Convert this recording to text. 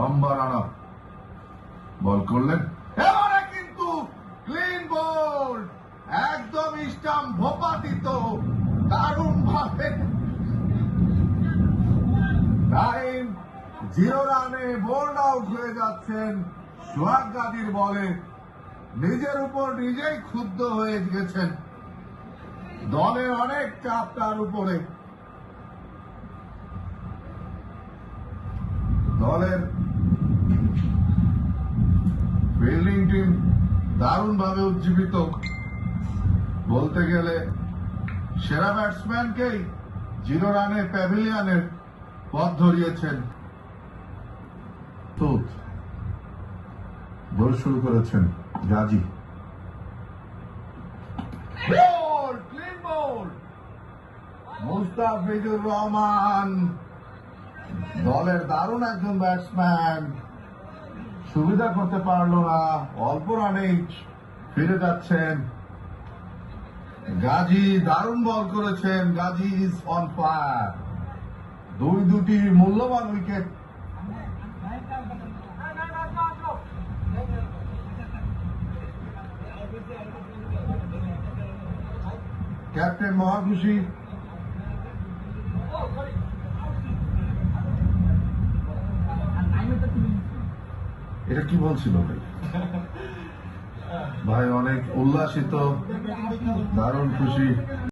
লম্বা রানা বল করলেন? এবারে কিন্তু ক্লিন বল একদম ইস্টাম ভোপাতিত, দারুণ ভাবে টাইম জিরো রানে বোল্ড আউট হয়ে যাচ্ছেন সোহাগ গাজীর বলে। নিজের উপর নিজেই ক্ষুব্ধ হয়ে গেছেন। দলের অনেক চাপ তার উপরে। দলের ফিল্ডিং টিম দারুণভাবে উজ্জীবিত। বলতে গেলে সেরা ব্যাটসম্যানকেই জিরো রানে প্যাভিলিয়নের পথ ধরিয়েছেন। বল শুরু করেছেন গাজী মুস্তাফিজুর রহমান দলের দারুণ একজন ব্যাটসম্যান সুবিধা করতে পারল না। অল্প রানেই ফিরে যাচ্ছেন। গাজী দারুণ বল করেছেন। Gazi is on fire. দুই দুটি মূল্যবান উইকেট। ক্যাপ্টেন মহাখুশি এটা কি বলছিল ভাই? ভাই অনেক উল্লাসিত দারুণ খুশি।